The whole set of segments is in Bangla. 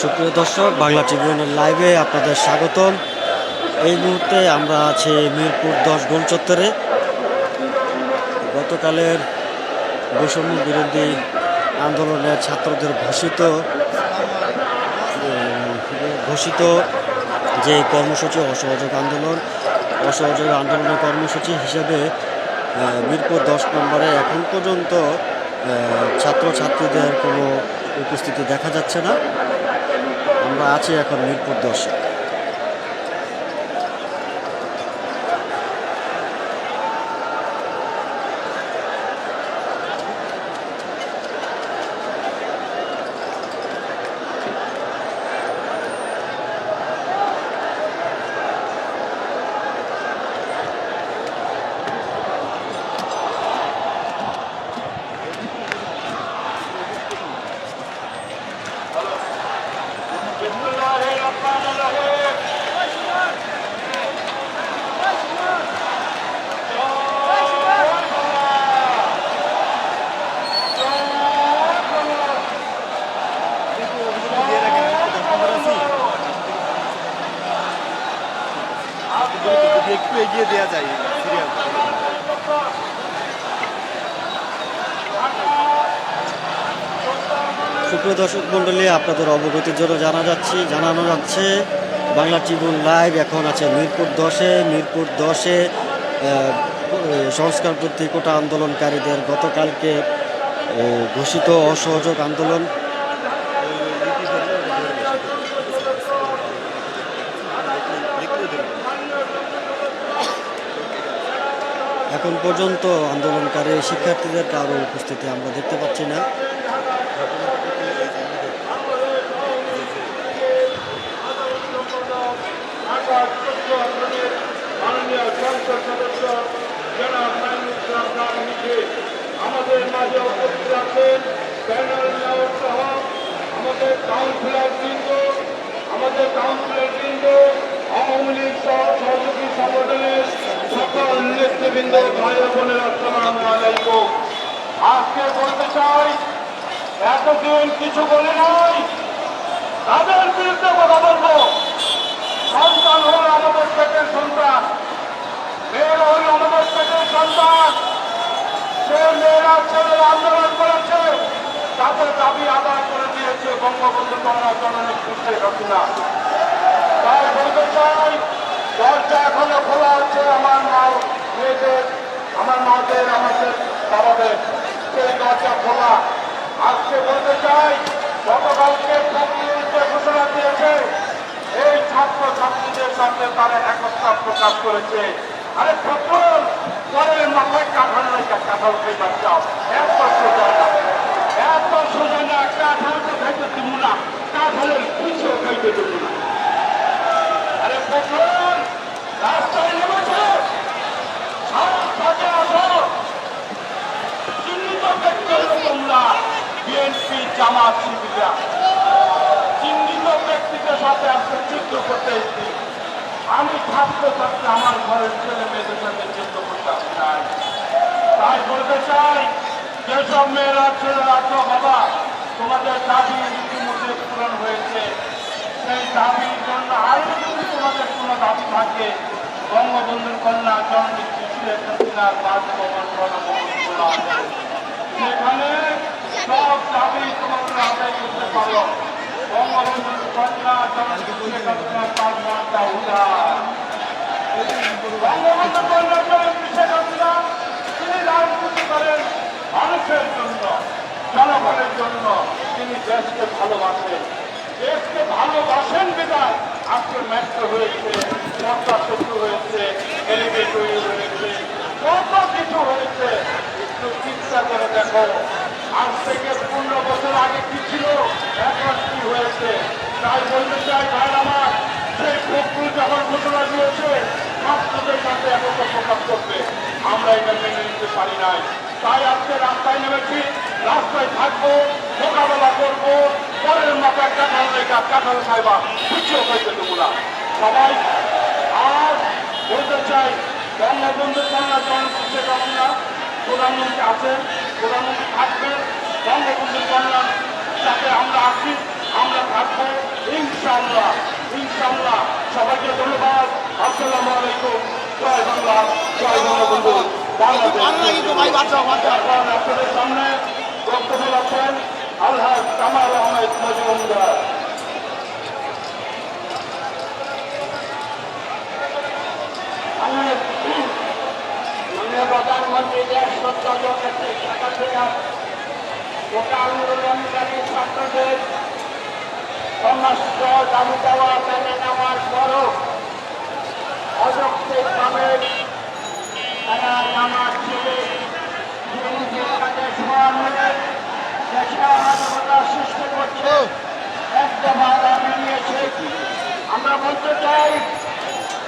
সুপ্রিয় দর্শক, বাংলা ট্রিবিউনের লাইভে আপনাদের স্বাগতম। এই মুহূর্তে আমরা আছি মিরপুর দশ গোল চত্বরে। গতকালের বৈষম্য বিরোধী আন্দোলনের ছাত্রদের ঘোষিত ঘোষিত যে কর্মসূচি, অসহযোগ আন্দোলন, অসহযোগ আন্দোলনের কর্মসূচি হিসেবে মিরপুর দশ নম্বরে এখন পর্যন্ত ছাত্রছাত্রীদের কোনো উপস্থিতি দেখা যাচ্ছে না। আমরা আছি এখন মিরপুর দশে একটু এগিয়ে দেওয়া যায় সিরিয়াল সুপ্রিয় দর্শক মণ্ডলী, আপনাদের অবগতির জন্য জানা যাচ্ছে, জানানো যাচ্ছে, বাংলা ট্রিবিউন লাইভ এখন আছে মিরপুর দশে। মিরপুর দশে সংস্কার কোটা আন্দোলনকারীদের গতকালকে ঘোষিত অসহযোগ আন্দোলন। এখন পর্যন্ত আন্দোলনকারী শিক্ষার্থীদের কারও উপস্থিতি আমরা দেখতে পাচ্ছি না মাননীয় সংসদ সদস্য জনাব নাইমুল ইসলাম খানকে আমাদের মাঝে উপস্থিত মেয়র সহ আমাদের কাউন্সিলর বৃন্দ আমাদের কাউন্সিলর বৃন্দ আওয়ামী লীগ সহ সহযোগী সংগঠনের সকল নেতৃবৃন্দ ভাই বোনের আসসালামু আজকে বলতে চাই এতদিন কিছু বলে নাই তাদের বিরুদ্ধে কথা বলব সন্তান। হল আমাদের পেটের সন্তান মেয়েরা হল আমাদের পেটের সন্তান সে মেয়েরা ছেলেরা আন্দোলন করেছে তাদের দাবি আদায় করে দিয়েছে বঙ্গবন্ধু কন্যা জননী খুঁজতে হাসিনা তাই বলতে চাই, দরজা এখনও খোলা আছে, আমার মা মেয়েদের, আমার মাদের, আমাদের, বাবাদের সেই দরজা খোলা। আজকে বলতে চাই, গতকালকে ঘোষণা দিয়েছে, এই ছাত্র ছাত্রীদের সাথে তারা একতা প্রকাশ করেছে। আরে ফখরুল পরের মাথায় কাঁঠাল নাই কাঁঠাল এত সোজা না এত সোজা না কাঁঠাল তো খাইতে দিব না কাঁঠালের পিছু খাইতে দেব না। আরে ফখরুল রাস্তায় নেমেছে? সাহস থাকে আসো। চিহ্নিত ব্যক্তি হলো তোমরা বিএনপি জামাত শিবিরা চিহ্নিত ব্যক্তিদের সাথে আজকে যুদ্ধ করতে এসেছি। আমি থাকতে থাকতে আমার ঘরের ছেলে মেয়েদের সাথে যুদ্ধ করতে আসি তাই বলতে চাই যেসব মেয়েরা ছেলেরা বাবা তোমাদের দাবি ইতিমধ্যে পূরণ হয়েছে। সেই দাবির জন্য আরও যদি তোমাদের কোনো দাবি থাকে, বঙ্গবন্ধুর কন্যা জন্মৃত্যু শেখ সেখানে সব দাবি তোমরা আদায় করতে পারো। বঙ্গবন্ধুর কন্যা জন্মৃত্যু শেখ হাসিনার বাসভবনটা উদার বঙ্গবন্ধু কন্যা করেন। মানুষের জন্য, জনগণের জন্য তিনি দেশকে ভালোবাসেন। দেশকে ভালোবাসেন বিধায় আজকে মেট্রো হয়েছে, পদ্মা সেতু হয়েছে এলিভেট হয়েছে, কত কিছু হয়েছে। একটু চিন্তা করে দেখো, আজ থেকে পনেরো বছর আগে কি ছিল, এখন কি হয়েছে? তাই বলতে চাই ভাই আমার সেই ফখরুল যখন ঘোষণা দিয়েছে ছাত্রদের সাথে একতা প্রকাশ করবে আমরা এটা মেনে নিতে পারি নাই। তাই আজকে রাস্তায় নেমেছি, রাস্তায় থাকব, মোকাবেলা করব, পরের মতো একটা কাঁঠাল রেখা কাঁঠাল সাহেবা বুঝিও হয়েছে তোমরা। সবাই, আর বলতে চাই, বঙ্গবন্ধু কন্যা জয়ন্তী শেখ হাসিনা প্রধানমন্ত্রী আছেন প্রধানমন্ত্রী থাকবে, বঙ্গবন্ধু কন্যা যাতে আমরা আসি, আমরা থাকব, ইনশাআল্লাহ ইনশাআল্লাহ। সবাইকে ধন্যবাদ। আসসালামু আলাইকুম। জয় বাংলা, জয় বঙ্গবন্ধু। আপনাদের সামনে বক্তব্য রাখছেন আলহাজ কামাল আহমেদ মজুমদার প্রধানমন্ত্রী দেশ গোটা আন্দোলনকারী ছাত্রদের সমস্ত দাবি দেওয়া মেনে নেওয়ার পরও অযৌক্তিকভাবে তারা নামাজ ছেড়ে বিরোধীদের কাছে সমান হয়ে দেশে অরাজকতা সৃষ্টি করছে। একটা বাধা বেরিয়েছে। আমরা বলতে চাই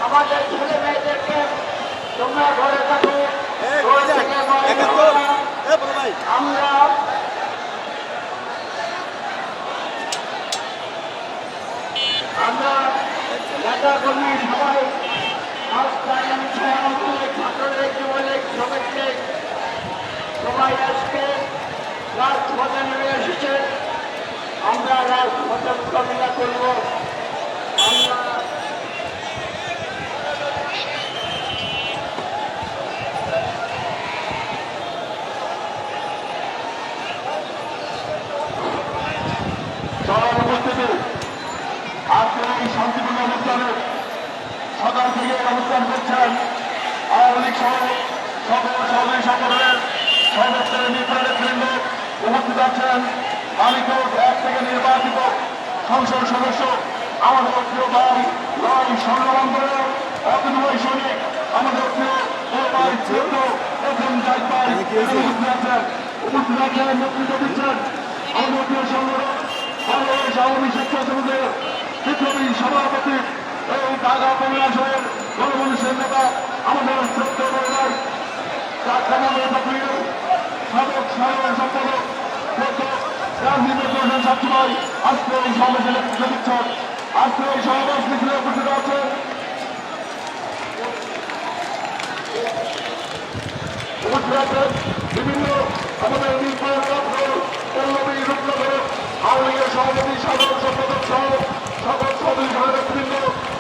আমাদের ছেলে মেয়েদেরকে তোমরা ঘরে থাকো। ঘর থেকে বাইরে হও না। আমরা আমরা নেতা কর্মী সবাই সবাই আজকে রাজপথে নেমে এসেছে আমরা রাজপথে মোকাবিলা করব আমরা সবার উপস্থিতি আজকে এই শান্তিপূর্ণ অনুষ্ঠানে সকাল থেকে অনুষ্ঠান করছেন আওয়ামী লীগ সহ সকল সহযোগী সংগঠনের সর্বস্তরের নির্বাচনের কেন্দ্র উপস্থিত আছেন মানিকগঞ্জ এক থেকে নির্বাচিত সংসদ সদস্য আমাদের প্রিয় ভাই ভাই স্বর্ণবন্ধনের অতনুভাই সৈনিক আমাদের প্রিয় ভাই প্রথম যাই ভাই উপস্থিত আছেন উপস্থিত আছেন নেতৃত্ব দিচ্ছেন আমাদের প্রিয় সংগঠন বাংলাদেশ আওয়ামী স্বেচ্ছাসেবকের বিপ্লবী সভাপতি এই ঢাকা কমিশনের গণমানুষের নেতা আমাদের সত্য পরিবার সাবেক সাধারণ সম্পাদক রাজনীতি প্রশাসন সবসময় আজকে এই সমাবেশে নেতৃত্ব দিচ্ছেন আজকে এই সমাবেশ মিছিলে উপস্থিত আছেন বিভিন্ন আমাদের আওয়ামী লীগের সভাপতি, সাধারণ সম্পাদক সহ সকল সদস্য নেতৃবৃন্দ,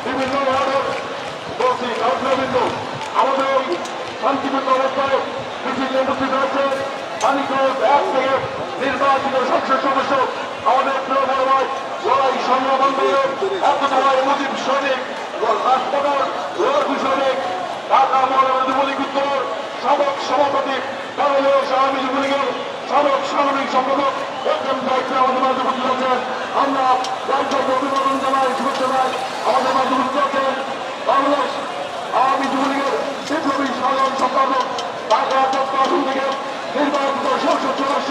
বিভিন্ন ওয়ার্ডের বলছি কাউন্সিলরবৃন্দ আমাদের এই শান্তিপূর্ণ অবস্থায় মিছিলে উপস্থিত হয়েছে মানিকগঞ্জ এক থেকে নির্বাচিত সংসদ সদস্য আমাদের প্রিয় বড় ভাই লড়াই সংগ্রামে একতায় মুজিব সৈনিক রাজপথর লড়াকু সৈনিক ঢাকা মহানগর যুবলীগ উত্তর সাবেক সভাপতি বাংলাদেশ আওয়ামী যুবলীগের সাবেক সাংগঠনিক সম্পাদক, একজন দায়িত্বে আমাদের মাঝে উপস্থিত আছেন। আমরা রাজ্যকে অভিনন্দন জানাই, শুভেচ্ছা জানাই। আমাদের মাঝে উপস্থিত আছেন বাংলাদেশ আওয়ামী যুবলীগের বিপ্লবী সাধারণ সম্পাদক, ঢাকা চট্ট আসন থেকে নির্বাচিত সংসদ সদস্য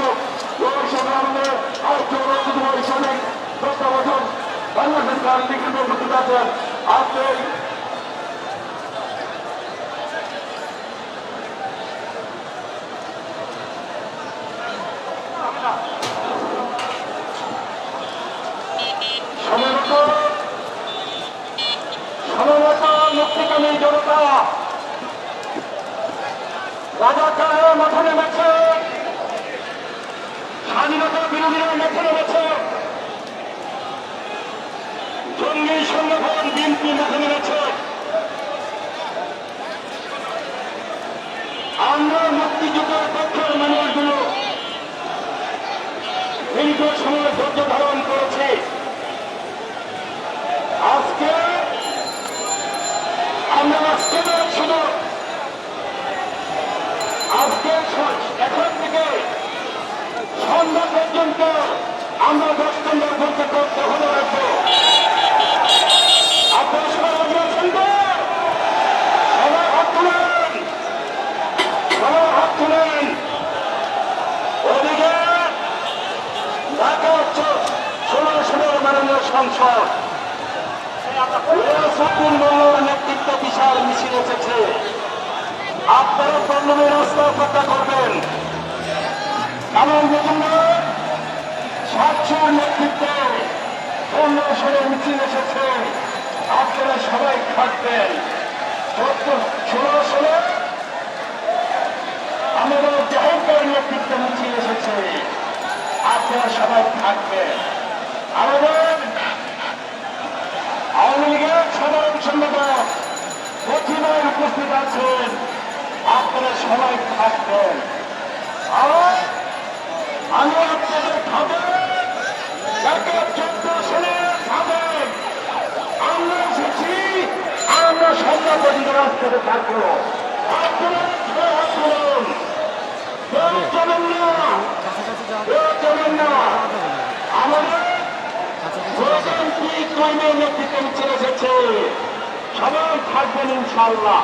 আরেকজন রাজনীতিবাদী সৈনিক তত্ত্বাবধান বাংলাদেশ রাজনীতি কেন্দ্র উপস্থিত আজকে জনতা রাজাকার মাথা নেমেছে। স্বাধীনতা বিরোধীরা মাথা নেমেছে জঙ্গি সংগঠন বিএনপি মাথা নেমেছে আমরা মুক্তিযুদ্ধের পক্ষের মানুষগুলো দীর্ঘ সময় ধৈর্য ধারণ করেছে। আজকে আমরা আজকে নয় শুধু আজকে স- এখন থেকে সন্ধ্যা পর্যন্ত আমরা দশ নম্বর বলতে করতে হলে রাখব আপনারা সবাই রাজি আছেন তো? সবাই হাত তুলেন সবাই হাত তুলেন ওদিকে ঢাকা হচ্ছে ষোলো ষোলো মাননীয় সংসদ নেতৃত্বে বিশাল মিছিল এসেছে আপনারা পল্লবী রাস্তা অপেক্ষা করবেন কামাল মজুমদার সাতশোর নেতৃত্বে অন্য অন্বেষণে মিছিল এসেছে। আপনারা সবাই থাকবেন। ষোলো ষোলো আমাদের জাহিদার নেতৃত্বে মিছিল এসেছে। আপনারা সবাই থাকবেন। আমাদের আওয়ামী লীগের সাধারণ সম্পাদক প্রতিমায় উপস্থিত আছেন। আপনারা সবাই থাকবেন। আর আমি আপনাদের খাবার আমরা সন্ধ্যা পর্যন্ত রাস্তাতে থাকব আমাদের নেতৃত্ব চলে এসেছে সবাই থাকবেন ইনশাল্লাহ